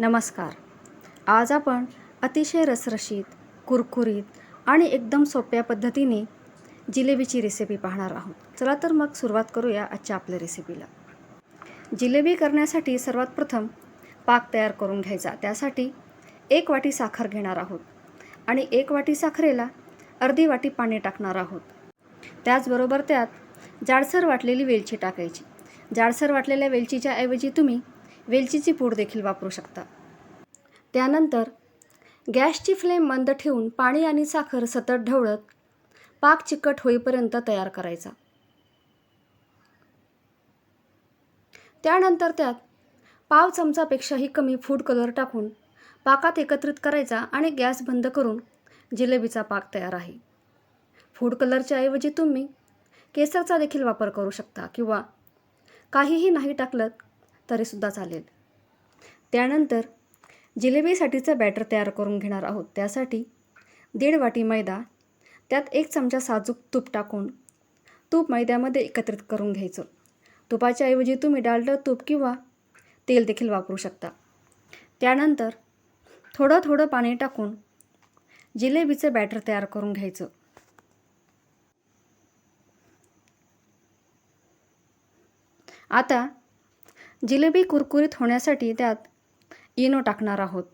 नमस्कार. आज आपण अतिशय रसरशीत कुरकुरीत आणि एकदम सोप्या पद्धतीने जिलेबीची रेसिपी पाहणार आहोत. चला तर मग सुरुवात करूया आजच्या आपल्या रेसिपीला जिलेबी करण्यासाठी सर्वात प्रथम पाक तयार करून घ्यायचा. त्यासाठी एक वाटी साखर घेणार आहोत आणि एक वाटी साखरेला अर्धी वाटी पाणी टाकणार आहोत. त्याचबरोबर त्यात जाडसर वाटलेली वेलची टाकायची. जाडसर वाटलेल्या वेलचीच्या ऐवजी तुम्ही वेलचीची पूड देखील वापरू शकता. त्यानंतर गॅसची फ्लेम मंद ठेवून पाणी आणि साखर सतत ढवळत पाक चिकट होईपर्यंत तयार करायचा. त्यानंतर त्यात पाव चमचापेक्षाही कमी फूड कलर टाकून पाकात एकत्रित करायचा आणि गॅस बंद करून जिलेबीचा पाक तयार आहे. फूड कलरच्या ऐवजी तुम्ही केसरचा देखील वापर करू शकता किंवा काहीही नाही टाकलं तरीसुद्धा चालेल. त्यानंतर जिलेबीसाठीचं बॅटर तयार करून घेणार आहोत. त्यासाठी दीड वाटी मैदा त्यात एक चमचा साजूक तूप टाकून तूप मैद्यामध्ये एकत्रित करून घ्यायचं. तुपाच्या ऐवजी तुम्ही डालडं तूप किंवा तेल देखील वापरू शकता. त्यानंतर थोडं थोडं पाणी टाकून जिलेबीचं बॅटर तयार करून घ्यायचं. आता जिलेबी कुरकुरीत होण्यासाठी त्यात इनो टाकणार आहोत.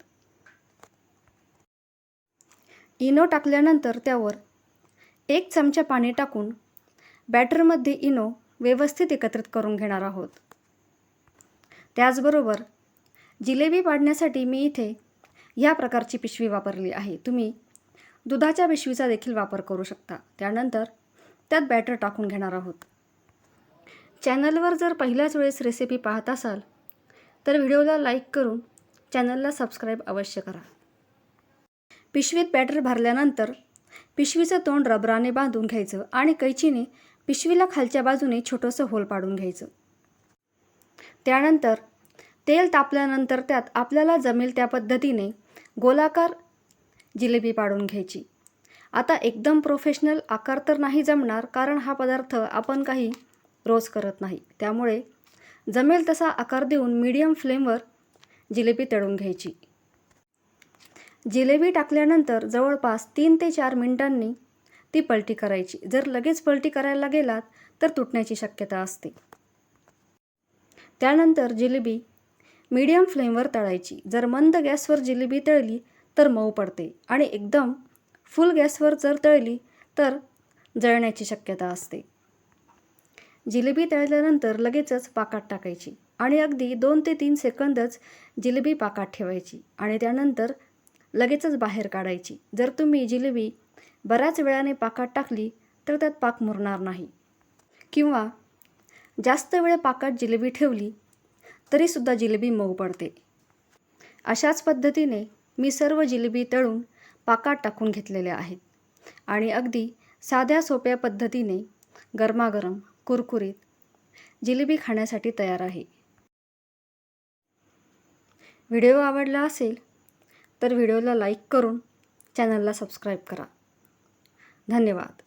इनो टाकल्यानंतर त्यावर एक चमचा पाणी टाकून बॅटरमध्ये इनो व्यवस्थित एकत्रित करून घेणार आहोत. त्याचबरोबर जिलेबी पाडण्यासाठी मी इथे ह्या प्रकारची पिशवी वापरली आहे. तुम्ही दुधाच्या पिशवीचा देखील वापर करू शकता. त्यानंतर त्यात बॅटर टाकून घेणार आहोत. चॅनलवर जर पहिल्याच वेळेस रेसिपी पाहत असाल तर व्हिडिओला लाईक करून चॅनलला सबस्क्राईब अवश्य करा. पिशवीत बॅटर भरल्यानंतर पिशवीचं तोंड रबराने बांधून घ्यायचं आणि कैचीने पिशवीला खालच्या बाजूने छोटंसं होल पाडून घ्यायचं. त्यानंतर तेल तापल्यानंतर त्यात आपल्याला जमेल त्या पद्धतीने गोलाकार जिलेबी पाडून घ्यायची. आता एकदम प्रोफेशनल आकार तर नाही जमणार कारण हा पदार्थ आपण काही रोज करत नाही. त्यामुळे जमेल तसा आकार देऊन मीडियम फ्लेमवर जिलेबी तळून घ्यायची. जिलेबी टाकल्यानंतर जवळपास तीन ते चार मिनिटांनी ती पलटी करायची. जर लगेच पलटी करायला गेलात तर तुटण्याची शक्यता असते. त्यानंतर जिलेबी मीडियम फ्लेमवर तळायची. जर मंद गॅसवर जिलेबी तळली तर मऊ पडते. आणि एकदम फुल गॅसवर जर तळली तर जळण्याची शक्यता असते. जिलेबी तळल्यानंतर लगेचच पाकात टाकायची आणि अगदी दोन ते तीन सेकंदच जिलेबी पाकात ठेवायची आणि त्यानंतर लगेचच बाहेर काढायची. जर तुम्ही जिलेबी बऱ्याच वेळाने पाकात टाकली तर त्यात पाक मुरणार नाही. किंवा जास्त वेळ पाकात जिलेबी ठेवली तरीसुद्धा जिलेबी मऊ पडते. अशाच पद्धतीने मी सर्व जिलेबी तळून पाकात टाकून घेतलेल्या आहेत आणि अगदी साध्या सोप्या पद्धतीने गरमागरम कुरकुरीत. जिलेबी खाण्यासाठी तयार आहे. व्हिडिओ आवडला असेल तर व्हिडिओला लाईक करून चॅनलला सबस्क्राईब करा. धन्यवाद.